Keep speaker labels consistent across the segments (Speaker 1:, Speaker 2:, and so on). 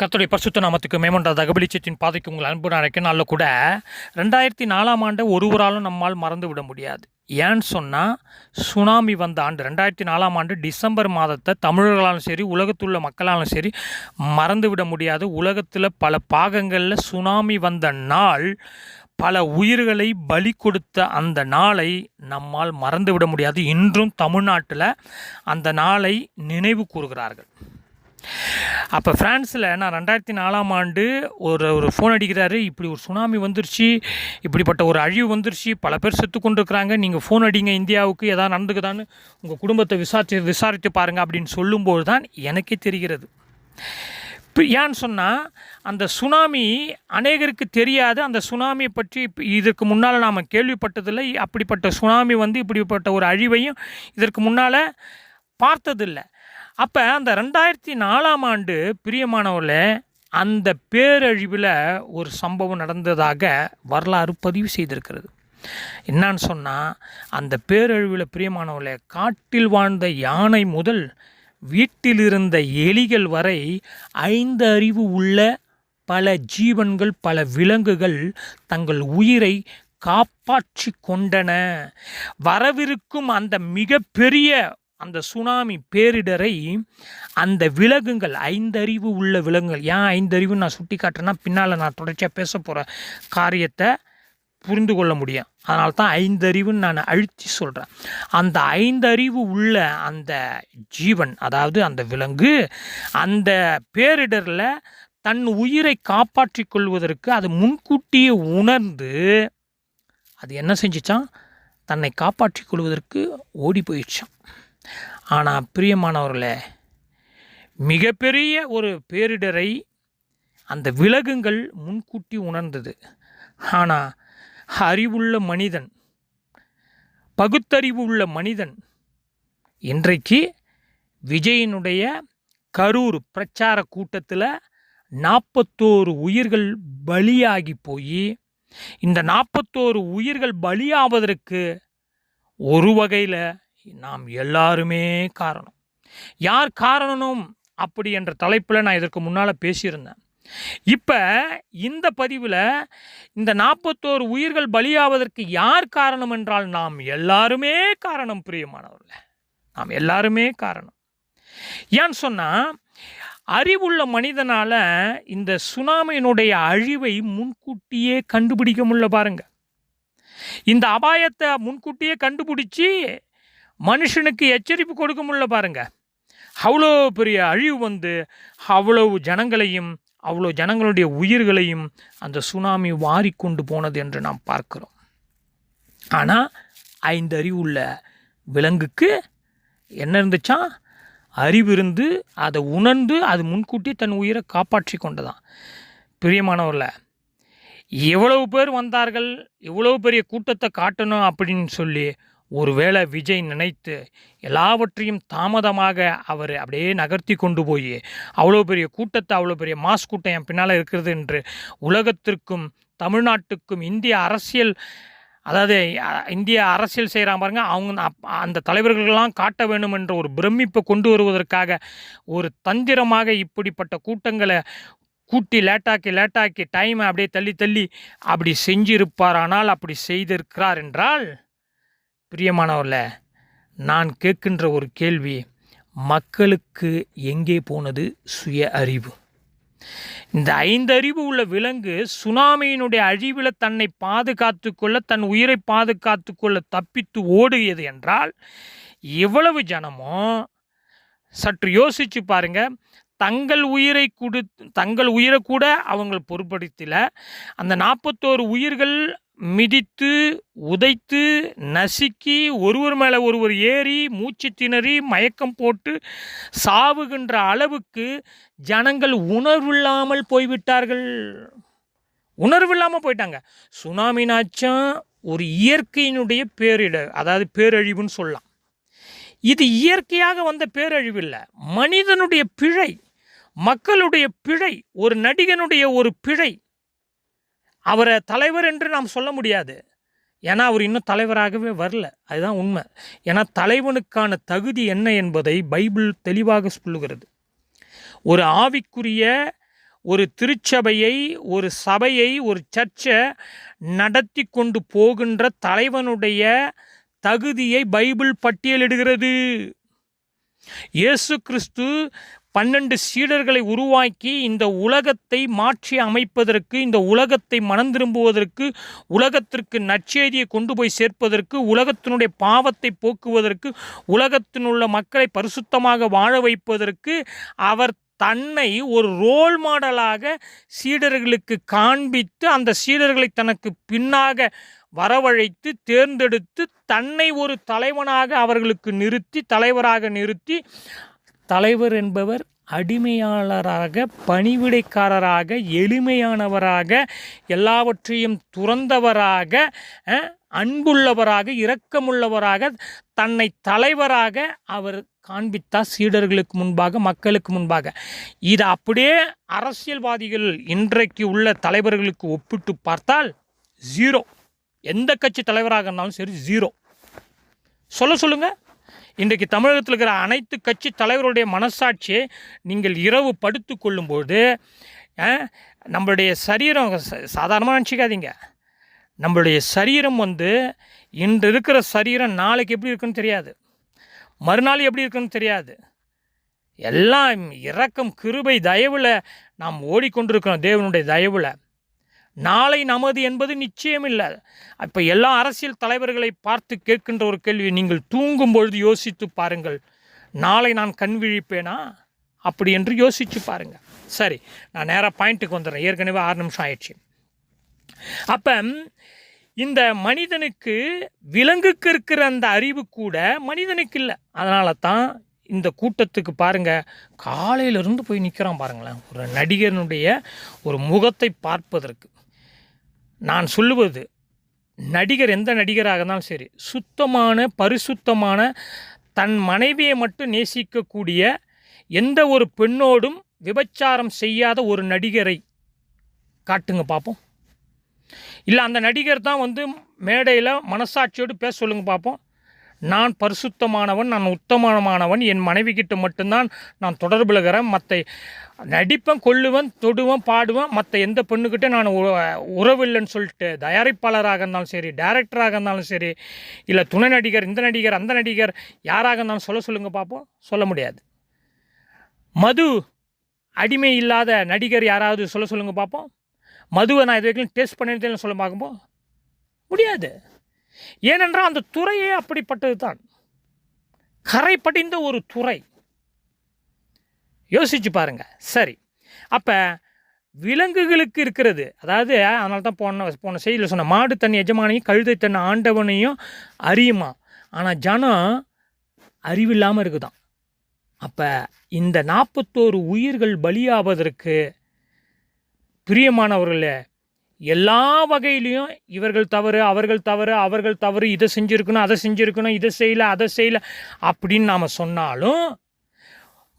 Speaker 1: கர்த்தருடைய பரிசுத்த நாமத்துக்கு மேமன்ற தகவலிச்சத்தின் பாதைக்கு உங்கள் அன்பு அழைக்க நாளில் கூட ரெண்டாயிரத்தி நாலாம் ஆண்டை ஒருவராலும் நம்மால் மறந்து விட முடியாது. ஏன்னு சொன்னால் சுனாமி வந்த ஆண்டு ரெண்டாயிரத்தி நாலாம் ஆண்டு டிசம்பர் மாதத்தை தமிழர்களாலும் சரி உலகத்துள்ள மக்களாலும் சரி மறந்து விட முடியாது. உலகத்தில் பல பாகங்களில் சுனாமி வந்த நாள் பல உயிர்களை பலி கொடுத்த அந்த நாளை நம்மால் மறந்து விட முடியாது. இன்றும் தமிழ்நாட்டில் அந்த நாளை நினைவு கூறுகிறார்கள். அப்போ ஃப்ரான்ஸில் நான் ரெண்டாயிரத்தி நாலாம் ஆண்டு ஒரு ஒரு ஃபோன் அடிக்கிறாரு. இப்படி ஒரு சுனாமி வந்துருச்சு. இப்படிப்பட்ட ஒரு அழிவு வந்துருச்சு. பல பேர் செத்து கொண்டிருக்கிறாங்க. நீங்கள் ஃபோன் அடிங்க இந்தியாவுக்கு எதாவது நடந்துக்குதான்னு உங்கள் குடும்பத்தை விசாரித்து விசாரித்து பாருங்கள் அப்படின்னு சொல்லும்போது தான் எனக்கே தெரிகிறது. இப்போ ஏன்னு சொன்னால் அந்த சுனாமி அநேகருக்கு தெரியாது. அந்த சுனாமியை பற்றி இதற்கு முன்னால் நாம் கேள்விப்பட்டதில்லை. அப்படிப்பட்ட சுனாமி வந்து இப்படிப்பட்ட ஒரு அழிவையும் இதற்கு முன்னால் பார்த்ததில்லை. அப்போ அந்த ரெண்டாயிரத்தி நாலாம் ஆண்டு பிரியமானவர்களே அந்த பேரழிவில் ஒரு சம்பவம் நடந்ததாக வரலாறு பதிவு செய்திருக்கிறது. என்னன்னு சொன்னால் அந்த பேரழிவில் பிரியமானவர்களே காட்டில் வாழ்ந்த யானை முதல் வீட்டில் இருந்த எலிகள் வரை ஐந்து அறிவு உள்ள பல ஜீவன்கள் பல விலங்குகள் தங்கள் உயிரை காப்பாற்றி கொண்டன. வரவிருக்கும் அந்த மிகப்பெரிய அந்த சுனாமி பேரிடரை அந்த விலங்குகள் ஐந்தறிவு உள்ள விலங்குகள். ஏன் ஐந்தறிவு நான் சுட்டி காட்டுறேன்னா பின்னால் நான் தொடர்ச்சியாக பேச போகிற காரியத்தை புரிந்து கொள்ள முடியும். அதனால தான் ஐந்தறிவுன்னு நான் அழுத்தி சொல்கிறேன் அந்த ஐந்தறிவு உள்ள அந்த ஜீவன் அதாவது அந்த விலங்கு அந்த பேரிடரில் தன் உயிரை காப்பாற்றிக் கொள்வதற்கு அது முன்கூட்டியே உணர்ந்து அது என்ன செஞ்சிச்சான் தன்னை காப்பாற்றிக் கொள்வதற்கு ஓடி போயிடுச்சான் ஆனால் பிரியமானவர்களே மிகப்பெரிய ஒரு பேரிடரை அந்த விலகுங்கள் முன்கூட்டி உணர்ந்தது. ஆனால் அறிவுள்ள மனிதன் பகுத்தறிவு உள்ள மனிதன் இன்றைக்கு விஜயனுடைய கரூர் பிரச்சார கூட்டத்தில் நாற்பத்தோரு உயிர்கள் பலியாகி போய் இந்த நாற்பத்தோரு உயிர்கள் பலியாவதற்கு ஒரு வகையில் நாம் எல்லாருமே காரணம். யார் காரணம் அப்படி என்ற தலைப்பில் நான் இதற்கு முன்னால் பேசியிருந்தேன். இப்போ இந்த பதிவில் இந்த நாற்பத்தோரு உயிர்கள் பலியாவதற்கு யார் காரணம் என்றால் நாம் எல்லாருமே காரணம் பிரியமானவர்கள். நாம் எல்லாருமே காரணம். ஏன்னு சொன்னால் அறிவுள்ள மனிதனால் இந்த சுனாமியினுடைய அழிவை முன்கூட்டியே கண்டுபிடிக்க முடியல பாருங்கள் இந்த அபாயத்தை முன்கூட்டியே கண்டுபிடிச்சி மனுஷனுக்கு எச்சரிப்பு கொடுக்க முடியல பாருங்க. அவ்வளோ பெரிய அழிவு வந்து அவ்வளவு ஜனங்களையும் அவ்வளோ ஜனங்களுடைய உயிர்களையும் அந்த சுனாமி வாரி கொண்டு போனது என்று நாம் பார்க்கிறோம். ஆனால் ஐந்து அறிவுள்ள விலங்குக்கு என்ன இருந்துச்சான் அறிவு இருந்து அதை உணர்ந்து அது முன்கூட்டி தன் உயிரை காப்பாற்றி கொண்டதான் பிரியமானவரில் எவ்வளவு பேர் வந்தார்கள் இவ்வளவு பெரிய கூட்டத்தை காட்டணும் அப்படின்னு சொல்லி ஒருவேளை விஜய் நினைத்து எல்லாவற்றையும் தாமதமாக அவர் அப்படியே நகர்த்தி கொண்டு போய் அவ்வளோ பெரிய கூட்டத்தை அவ்வளோ பெரிய மாஸ் கூட்டம் என் பின்னால் இருக்கிறது என்று உலகத்திற்கும் தமிழ்நாட்டுக்கும் இந்திய அரசியல் அதாவது இந்திய அரசியல் செய்கிறாங்க பாருங்க அவங்க அப்- அந்த தலைவர்களெல்லாம் காட்ட வேண்டும் என்ற ஒரு பிரமிப்பை கொண்டு வருவதற்காக ஒரு தந்திரமாக இப்படிப்பட்ட கூட்டங்களை கூட்டி லேட்டாக்கி லேட்டாக்கி டைமை அப்படியே தள்ளி தள்ளி அப்படி செஞ்சிருப்பார். ஆனால் அப்படி செய்திருக்கிறார் என்றால் பிரியமானவர்ல நான் கேட்கின்ற ஒரு கேள்வி மக்களுக்கு எங்கே போனது சுய அறிவு? இந்த ஐந்து அறிவு உள்ள விலங்கு சுனாமியினுடைய அழிவில் தன்னை பாதுகாத்து கொள்ள தன் உயிரை பாதுகாத்து கொள்ள தப்பித்து ஓடுகிறது என்றால் எவ்வளவு ஜனமோ சற்று யோசிச்சு பாருங்க தங்கள் உயிரை கொடு தங்கள் உயிரை கூட அவங்க பொருட்படுத்தலை அந்த நாற்பத்தோரு உயிர்கள் மிதித்து உதைத்து நசுக்கி ஒருவர் மேலே ஒருவர் ஏறி மூச்சு திணறி மயக்கம் போட்டு சாவுகின்ற அளவுக்கு ஜனங்கள் உணர்வில்லாமல் போய்விட்டார்கள். உணர்வில்லாமல் போயிட்டாங்க. சுனாமினாச்சும் ஒரு இயற்கையினுடைய பேரிடர் அதாவது பேரழிவுன்னு சொல்லலாம். இது இயற்கையாக வந்த பேரழிவு இல்லை மனிதனுடைய பிழை மக்களுடைய பிழை ஒரு நடிகனுடைய ஒரு பிழை அவரை தலைவர் என்று நாம் சொல்ல முடியாது. ஏன்னா அவர் இன்னும் தலைவராகவே வரல. அதுதான் உண்மை. ஏன்னா தலைவனுக்கான தகுதி என்ன என்பதை பைபிள் தெளிவாக சொல்லுகிறது. ஒரு ஆவிக்குரிய ஒரு திருச்சபையை ஒரு சபையை ஒரு சர்ச்சை நடத்தி கொண்டு போகின்ற தலைவனுடைய தகுதியை பைபிள் பட்டியலிடுகிறது. இயேசு கிறிஸ்து பன்னெண்டு சீடர்களை உருவாக்கி இந்த உலகத்தை மாற்றி அமைப்பதற்கு இந்த உலகத்தை மனம் திரும்புவதற்கு உலகத்திற்கு நற்செய்தியை கொண்டு போய் சேர்ப்பதற்கு உலகத்தினுடைய பாவத்தை போக்குவதற்கு உலகத்தினுள்ள மக்களை பரிசுத்தமாக வாழ வைப்பதற்கு அவர் தன்னை ஒரு ரோல் மாடலாக சீடர்களுக்கு காண்பித்து அந்த சீடர்களை தனக்கு பின்னாக வரவழைத்து தேர்ந்தெடுத்து தன்னை ஒரு தலைவனாக அவர்களுக்கு நிறுத்தி தலைவராக நிறுத்தி தலைவர் என்பவர் அடிமையாளராக பணிவிடைக்காரராக எளிமையானவராக எல்லாவற்றையும் துறந்தவராக அன்புள்ளவராக இரக்கமுள்ளவராக தன்னை தலைவராக அவர் காண்பித்தார் சீடர்களுக்கு முன்பாக மக்களுக்கு முன்பாக. இது அப்படியே அரசியல்வாதிகள் இன்றைக்கு உள்ள தலைவர்களுக்கு ஒப்பிட்டு பார்த்தால் ஜீரோ எந்த கட்சி தலைவராக இருந்தாலும் சரி ஜீரோ சொல்ல சொல்லுங்கள் இன்றைக்கு தமிழகத்தில் இருக்கிற அனைத்து கட்சி தலைவருடைய மனசாட்சியை நீங்கள் இரவு படுத்து கொள்ளும்போது நம்மளுடைய சரீரம் சாதாரணமாக நினச்சிக்காதீங்க. நம்மளுடைய சரீரம் வந்து இன்று இருக்கிற சரீரம் நாளைக்கு எப்படி இருக்குன்னு தெரியாது. மறுநாள் எப்படி இருக்குன்னு தெரியாது. எல்லாம் இரக்கம் கிருபை தயவில் நாம் ஓடிக்கொண்டிருக்கிறோம் தேவனுடைய தயவில். நாளை நமது என்பது நிச்சயம் இல்லை இப்போ எல்லா அரசியல் தலைவர்களை பார்த்து கேட்கின்ற ஒரு கேள்வி நீங்கள் தூங்கும் பொழுது யோசித்து பாருங்கள். நாளை நான் கண் விழிப்பேனா? அப்படி என்று யோசித்து பாருங்கள் சரி நான் நேராக பாயிண்ட்டுக்கு வந்துடுறேன். ஏற்கனவே ஆறு நிமிஷம் ஆயிடுச்சு. அப்போ இந்த மனிதனுக்கு விலங்குக்கு இருக்கிற அந்த அறிவு கூட மனிதனுக்கு இல்லை. அதனால தான் இந்த கூட்டத்துக்கு பாருங்கள் காலையிலிருந்து போய் நிற்கிறான் பாருங்களேன். ஒரு நடிகனுடைய ஒரு முகத்தை பார்ப்பதற்கு. நான் சொல்லுவது நடிகர் எந்த நடிகராக இருந்தாலும் சரி சுத்தமான பரிசுத்தமான தன் மனைவியை மட்டும் நேசிக்கக்கூடிய எந்த ஒரு பெண்ணோடும் விபச்சாரம் செய்யாத ஒரு நடிகரை காட்டுங்க பார்ப்போம் இல்லை அந்த நடிகர் தான் வந்து மேடையில் மனசாட்சியோடு பேச சொல்லுங்கள் பார்ப்போம் நான் பரிசுத்தமானவன் நான் உத்தமமானவன் என் மனைவி கிட்ட மட்டும்தான் நான் தொடர்புலகிறேன். இருக்கிறேன் மற்ற நடிப்பேன் கொள்ளுவேன் தொடுவேன் பாடுவேன். மற்ற எந்த பெண்ணுக்கிட்ட நான் உ- உறவில்லைன்னு சொல்லிட்டு தயாரிப்பாளராக இருந்தாலும் சரி டைரக்டராக இருந்தாலும் சரி இல்லை துணை நடிகர் இந்த நடிகர் அந்த நடிகர் யாராக இருந்தாலும் சொல்ல சொல்லுங்கள் பார்ப்போம் சொல்ல முடியாது. மது அடிமை இல்லாத நடிகர் யாராவது சொல்ல சொல்லுங்கள் பார்ப்போம் மதுவை நான் இது வரைக்கும் டேஸ்ட் பண்ணியிருந்தேன்னு சொல்ல பார்க்கும்போது முடியாது. ஏனென்றால் அந்த துறையே அப்படிப்பட்டது தான் கரை படிந்த ஒரு துறை. யோசிச்சு பாருங்க. சரி. அப்போ விலங்குகளுக்கு இருக்கிறது. அதாவது அதனால தான் போன போன செய்தியில் சொன்ன மாடு தன் எஜமானையும் கழுதை தன் ஆண்டவனையும் அறியுமா? ஆனால் ஜனம் அறிவில்லாமல் இருக்குதான். அப்போ இந்த நாற்பத்தோரு உயிர்கள் பலியாவதற்கு பிரியமானவர்களே எல்லா வகையிலையும் இவர்கள் தவறு அவர்கள் தவறு அவர்கள் தவறு இதை செஞ்சுருக்கணும் அதை செஞ்சுருக்கணும் இதை செய்யலை அதை செய்யலை அப்படின்னு நாம் சொன்னாலும்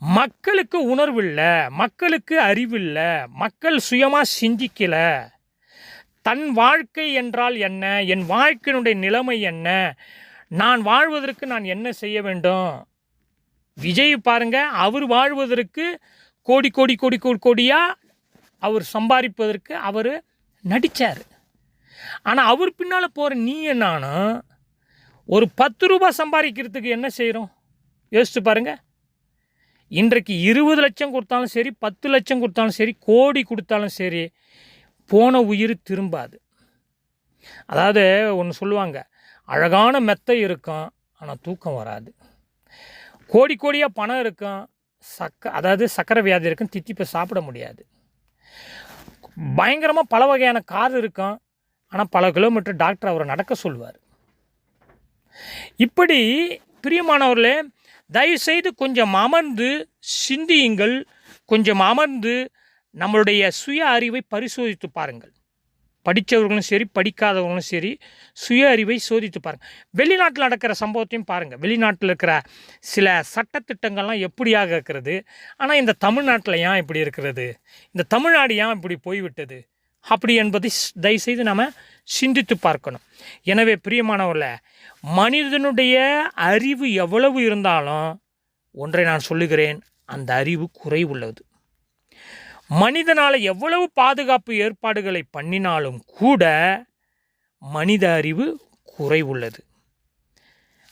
Speaker 1: மக்களுக்கு உணர்வு இல்லை மக்களுக்கு அறிவு இல்லை மக்கள் சுயமாக சிந்திக்கலை. தன் வாழ்க்கை என்றால் என்ன? என் வாழ்க்கையினுடைய நிலைமை என்ன? நான் வாழ்வதற்கு நான் என்ன செய்ய வேண்டும்? விஜய் பாருங்க அவர் வாழ்வதற்கு கோடி கோடி கோடி கோடி கோடியாக அவர் சம்பாதிப்பதற்கு அவர் நடித்தார் ஆனால் அவர் பின்னால் போகிற நீ என்னான்னா ஒரு பத்து ரூபாய் சம்பாதிக்கிறதுக்கு என்ன செய்கிறோம் யோசிச்சு பாருங்கள் இன்றைக்கு இருபது லட்சம் கொடுத்தாலும் சரி பத்து லட்சம் கொடுத்தாலும் சரி கோடி கொடுத்தாலும் சரி போன உயிர் திரும்பாது. அதாவது ஒன்று சொல்லுவாங்க அழகான மெத்தை இருக்கும் ஆனால் தூக்கம் வராது. கோடி கோடியாக பணம் இருக்கும் சக்க அதாவது சக்கரை வியாதி இருக்கும் தித்திப்பை சாப்பிட முடியாது. பயங்கரமாக பல வகையான கார் இருக்கும். ஆனால் பல கிலோமீட்டர் டாக்டர் அவரை நடக்க சொல்லுவார். இப்படி பிரியமானவர்களே தயவுசெய்து கொஞ்சம் அமர்ந்து சிந்தியுங்கள். கொஞ்சம் அமர்ந்து நம்மளுடைய சுய அறிவை பரிசோதித்து பாருங்கள். படித்தவர்களும் சரி படிக்காதவர்களும் சரி சுய அறிவை சோதித்து பாருங்கள் வெளிநாட்டில் நடக்கிற சம்பவத்தையும் பாருங்கள் வெளிநாட்டில் இருக்கிற சில சட்டத்திட்டங்கள்லாம் எப்படியாக இருக்கிறது? ஆனால் இந்த தமிழ்நாட்டில் ஏன் இப்படி இருக்கிறது? இந்த தமிழ்நாடு ஏன் இப்படி போய்விட்டது? அப்படி என்பதை தயவுசெய்து நாம் சிந்தித்து பார்க்கணும். எனவே பிரியமானவர்கள மனிதனுடைய அறிவு எவ்வளவு இருந்தாலும் ஒன்றை நான் சொல்லுகிறேன் அந்த அறிவு குறைவுள்ளது. மனிதனால் எவ்வளவு பாதுகாப்பு ஏற்பாடுகளை பண்ணினாலும் கூட மனித அறிவு குறைவுள்ளது.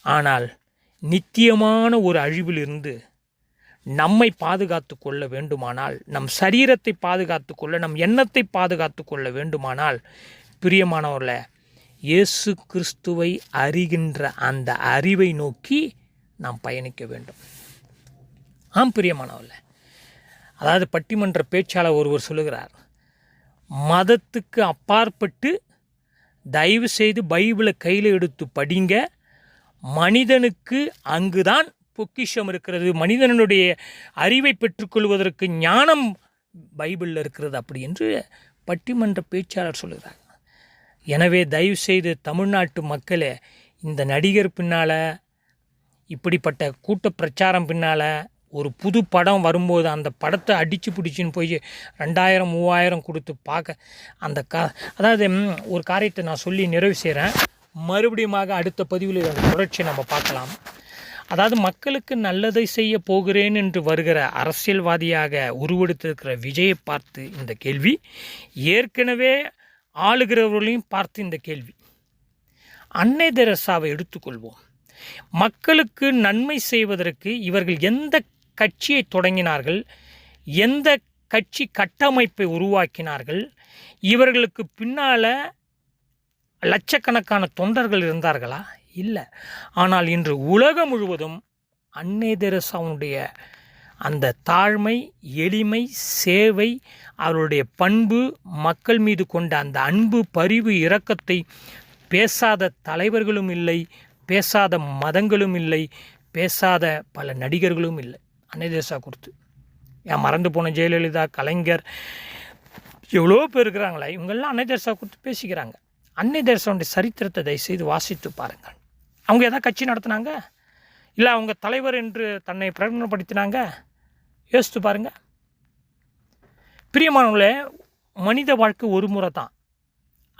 Speaker 1: ஆனால் நித்தியமான ஒரு அழிவிலிருந்து நம்மை பாதுகாத்து கொள்ள வேண்டுமானால் நம் சரீரத்தை பாதுகாத்து கொள்ள நம் எண்ணத்தை பாதுகாத்து கொள்ள வேண்டுமானால் பிரியமானவர்கள இயேசு கிறிஸ்துவை அறிகின்ற அந்த அறிவை நோக்கி நாம் பயணிக்க வேண்டும். ஆம் பிரியமானவர்களை. அதாவது பட்டிமன்ற பேச்சாளர் ஒருவர் சொல்லுகிறார் மதத்துக்கு அப்பாற்பட்டு தயவு செய்து பைபிளை கையில் எடுத்து படிங்க. மனிதனுக்கு அங்குதான் பொக்கிஷம் இருக்கிறது. மனிதனுடைய அறிவை பெற்றுக்கொள்வதற்கு ஞானம் பைபிளில் இருக்கிறது அப்படி என்று பட்டிமன்ற பேச்சாளர் சொல்லுகிறார். எனவே தயவு செய்து தமிழ்நாட்டு மக்களே இந்த நடிகர் பின்னால் இப்படிப்பட்ட கூட்ட பிரச்சாரம் பின்னால் ஒரு புது படம் வரும்போது அந்த படத்தை அடித்து பிடிச்சின்னு போய் ரெண்டாயிரம் மூவாயிரம் கொடுத்து பார்க்க அந்த கா அதாவது ஒரு காரியத்தை நான் சொல்லி நிறைவு செய்கிறேன் மறுபடியுமாக அடுத்த பதிவில் இதோட தொடர்ச்சியை நம்ம பார்க்கலாம். அதாவது மக்களுக்கு நல்லதை செய்ய போகிறேன் என்று வருகிற அரசியல்வாதியாக உருவெடுத்திருக்கிற விஜயை பார்த்து இந்த கேள்வி. ஏற்கனவே ஆளுகிறவர்களையும் பார்த்து இந்த கேள்வி. அன்னை தெரசாவை எடுத்துக்கொள்வோம். மக்களுக்கு நன்மை செய்வதற்கு இவர்கள் எந்த கட்சியை தொடங்கினார்கள் எந்த கட்சி கட்டமைப்பை உருவாக்கினார்கள் இவர்களுக்கு பின்னால் லட்சக்கணக்கான தொண்டர்கள் இருந்தார்களா? இல்லை. ஆனால் இன்று உலகம் முழுவதும் அன்னை தெரசாவுடைய அந்த தாழ்மை எளிமை சேவை அவருடைய பண்பு மக்கள் மீது கொண்ட அந்த அன்பு பரிவு இரக்கத்தை பேசாத தலைவர்களும் இல்லை பேசாத மதங்களும் இல்லை பேசாத பல நடிகர்களும் இல்லை. அன்னை தெரசா கொடுத்து. ஏன் மறந்து போன ஜெயலலிதா கலைஞர் எவ்வளோ பேர் இருக்கிறாங்களே இவங்கெல்லாம் அன்னை தேசா கொடுத்து பேசிக்கிறாங்க. அன்னை தேசாவுடைய சரித்திரத்தை தயவுசெய்து வாசித்து பாருங்கள். அவங்க எதாவது கட்சி நடத்துனாங்க? இல்லை அவங்க தலைவர் என்று தன்னை பிரகடனப்படுத்தினாங்க? யோசித்து பாருங்கள் பிரியமானவங்களே மனித வாழ்க்கை ஒரு முறை தான்.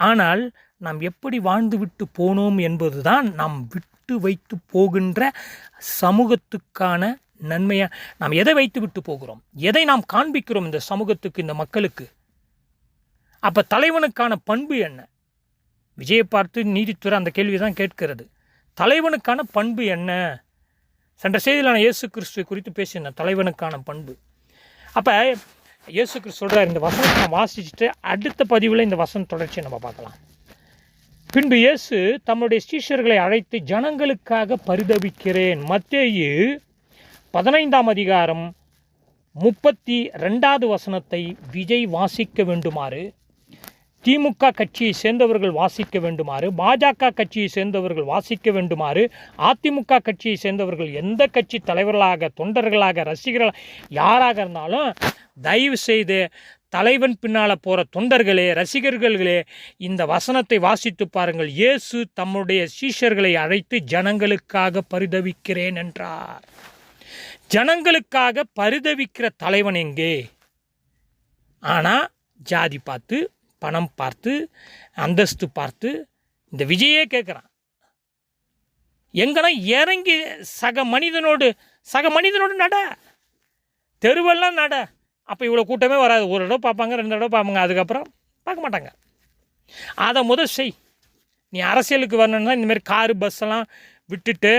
Speaker 1: ஆனால் நாம் எப்படி வாழ்ந்து விட்டு போனோம் என்பதுதான் நாம் விட்டு வைத்து போகின்ற சமூகத்துக்கான நன்மையாக நாம் எதை வைத்து விட்டு போகிறோம்? எதை நாம் காண்பிக்கிறோம் இந்த சமூகத்துக்கு இந்த மக்களுக்கு? அப்போ தலைவனுக்கான பண்பு என்ன? விஜயை பார்த்து நீதித்துறை அந்த கேள்வி தான் கேட்கிறது. தலைவனுக்கான பண்பு என்ன? சென்ற செய்தியில் நான் இயேசு கிறிஸ்துவை குறித்து பேசியிருந்தேன் தலைவனுக்கான பண்பு. அப்போ இயேசு கிறிஸ்து சொல்கிறார் இந்த வசனத்தை நான் வாசிச்சுட்டு அடுத்த பதிவில் இந்த வசனம் தொடர்ச்சியை நம்ம பார்க்கலாம். பின்பு இயேசு தம்முடைய சீஷர்களை அழைத்து ஜனங்களுக்காக பரிதவிக்கிறேன் மத்தேயு பதினைந்தாம் அதிகாரம் முப்பத்தி ரெண்டாவது வசனத்தை விஜய் வாசிக்க வேண்டுமாறு திமுக கட்சியை சேர்ந்தவர்கள் வாசிக்க வேண்டுமாறு பாஜக கட்சியை சேர்ந்தவர்கள் வாசிக்க வேண்டுமாறு அதிமுக கட்சியை சேர்ந்தவர்கள் எந்த கட்சி தலைவர்களாக தொண்டர்களாக ரசிகர்களாக யாராக இருந்தாலும் தயவு செய்து தலைவன் பின்னால் போகிற தொண்டர்களே ரசிகர்களே இந்த வசனத்தை வாசித்து பாருங்கள். இயேசு தம்முடைய சீஷர்களை அழைத்து ஜனங்களுக்காக பரிதவிக்கிறேன் என்றார். ஜனங்களுக்காக பரிதவிக்கிற தலைவன் எங்கே? ஆனால் ஜாதி பார்த்து பணம் பார்த்து அந்தஸ்து பார்த்து இந்த விஜயே கேட்குறான். எங்கன்னா இறங்கி சக மனிதனோடு சக மனிதனோடு நட. தெருவெல்லாம் நட. அப்போ இவ்வளோ கூட்டமே வராது. ஒரு தடவை பார்ப்பாங்க ரெண்டு தடவை பார்ப்பாங்க. அதுக்கப்புறம் பார்க்க மாட்டாங்க. அதை முதல் செய். நீ அரசியலுக்கு வரணுன்னா இந்தமாரி காரு பஸ்ஸெல்லாம் விட்டுட்டு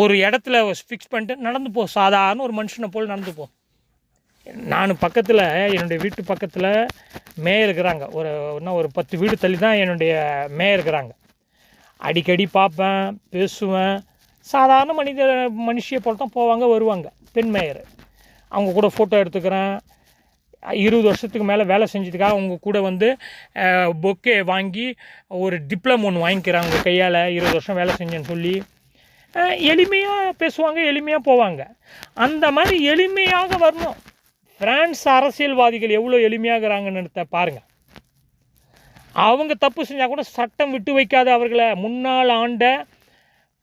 Speaker 1: ஒரு இடத்துல ஃபிக்ஸ் பண்ணிட்டு நடந்து போ. சாதாரண ஒரு மனுஷனை போல் நடந்து போ. நான் பக்கத்தில் என்னுடைய வீட்டு பக்கத்தில் மேயர் இருக்கிறாங்க. ஒரு இன்னும் ஒரு பத்து வீடு தள்ளி தான் என்னுடைய மேயர் இருக்கிறாங்க. அடிக்கடி பார்ப்பேன் பேசுவேன். சாதாரண மனித மனுஷியை போல தான் போவாங்க வருவாங்க பெண் மேயர். அவங்க கூட ஃபோட்டோ எடுத்துக்கிறேன். இருபது வருஷத்துக்கு மேலே வேலை செஞ்சதுக்காக அவங்க கூட வந்து பொக்கே வாங்கி ஒரு டிப்ளமோ ஒன்று வாங்கிக்கிறாங்க அவங்க கையால். இருபது வருஷம் வேலை செஞ்சேன்னு சொல்லி. எளிமையாக பேசுவாங்க எளிமையாக போவாங்க. அந்த மாதிரி எளிமையாக வரணும். பிரான்ஸ் அரசியல்வாதிகள் எவ்வளோ எளிமையாகிறாங்கன்னு பாருங்கள் அவங்க தப்பு செஞ்சால் கூட சட்டம் விட்டு வைக்காத அவர்களை முன்னாள் ஆண்ட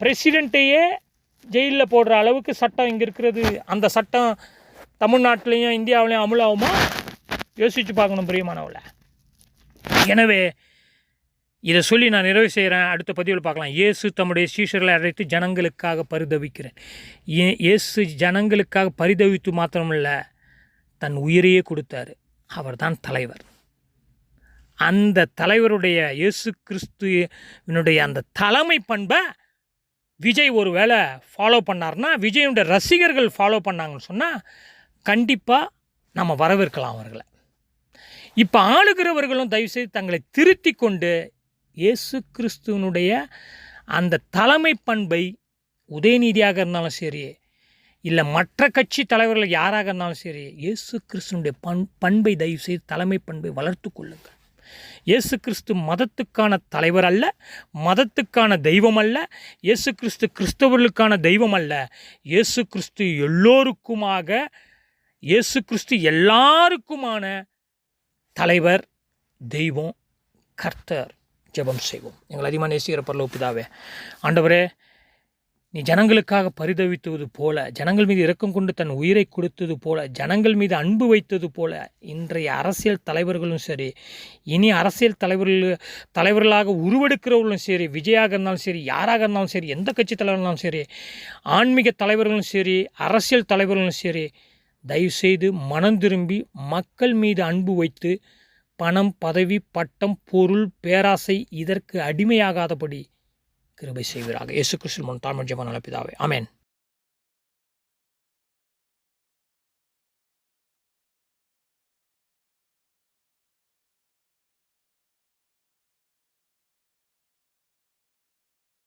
Speaker 1: பிரசிடெண்ட்டையே ஜெயிலில் போடுற அளவுக்கு சட்டம் இங்கே இருக்கிறது. அந்த சட்டம் தமிழ்நாட்டிலையும் இந்தியாவிலையும் அமுலாகுமா? யோசித்து பார்க்கணும் பிரியமானவளை எனவே இதை சொல்லி நான் நிறைவு செய்கிறேன். அடுத்த பதிவில் பார்க்கலாம். இயேசு தம்முடைய சீஷர்களை அழைத்து ஜனங்களுக்காக பரிதவிக்கிறேன். ஏ இயேசு ஜனங்களுக்காக பரிதவித்து மாத்திரமில்ல தன் உயிரையே கொடுத்தாரு. அவர்தான் தலைவர். அந்த தலைவருடைய இயேசு கிறிஸ்துவினுடைய அந்த தலைமை பண்பை விஜய் ஒரு வேளை ஃபாலோ பண்ணார்னா விஜயனுடைய ரசிகர்கள் ஃபாலோ பண்ணாங்கன்னு சொன்னால் கண்டிப்பாக நம்ம வரவேற்கலாம் அவர்களை. இப்போ ஆளுகிறவர்களும் தயவுசெய்து தங்களை திருத்தி கொண்டு இயேசு கிறிஸ்துவனுடைய அந்த தலைமை பண்பை உதயநிதியாக இருந்தாலும் சரி இல்லை மற்ற கட்சி தலைவர்கள் யாராக இருந்தாலும் சரி இயேசு கிறிஸ்துனுடைய பண் பண்பை தயவுசெய்து தலைமை பண்பை வளர்த்து கொள்ளுங்கள். இயேசு கிறிஸ்து மதத்துக்கான தலைவர் அல்ல மதத்துக்கான தெய்வம் அல்ல இயேசு கிறிஸ்து கிறிஸ்தவர்களுக்கான தெய்வம் அல்ல. இயேசு கிறிஸ்து எல்லோருக்குமாக இயேசு கிறிஸ்து எல்லாருக்குமான தலைவர் தெய்வம் கர்த்தர். ஜெபம் செய்வோம். எங்கள் அதிகமாக நேசிக்கிற பரலோக பிதாவே ஆண்டவரே நீ ஜனங்களுக்காக பரிதவித்தது போல ஜனங்கள் மீது இரக்கம் கொண்டு தன் உயிரை கொடுத்தது போல ஜனங்கள் மீது அன்பு வைத்தது போல இன்றைய அரசியல் தலைவர்களும் சரி இனி அரசியல் தலைவர்கள் தலைவர்களாக உருவெடுக்கிறவர்களும் சரி விஜயாக இருந்தாலும் சரி யாராக இருந்தாலும் சரி எந்த கட்சி தலைவர் இருந்தாலும் சரி ஆன்மீக தலைவர்களும் சரி அரசியல் தலைவர்களும் சரி தயவுசெய்து மனம் திரும்பி மக்கள் மீது அன்பு வைத்து பணம் பதவி பட்டம் பொருள் பேராசை இதற்கு அடிமையாகாதபடி கிருபை செய்வீராக. இயேசு கிருஷ்ணன் முன் தாழ்மன் ஜெபம் பிதாவே.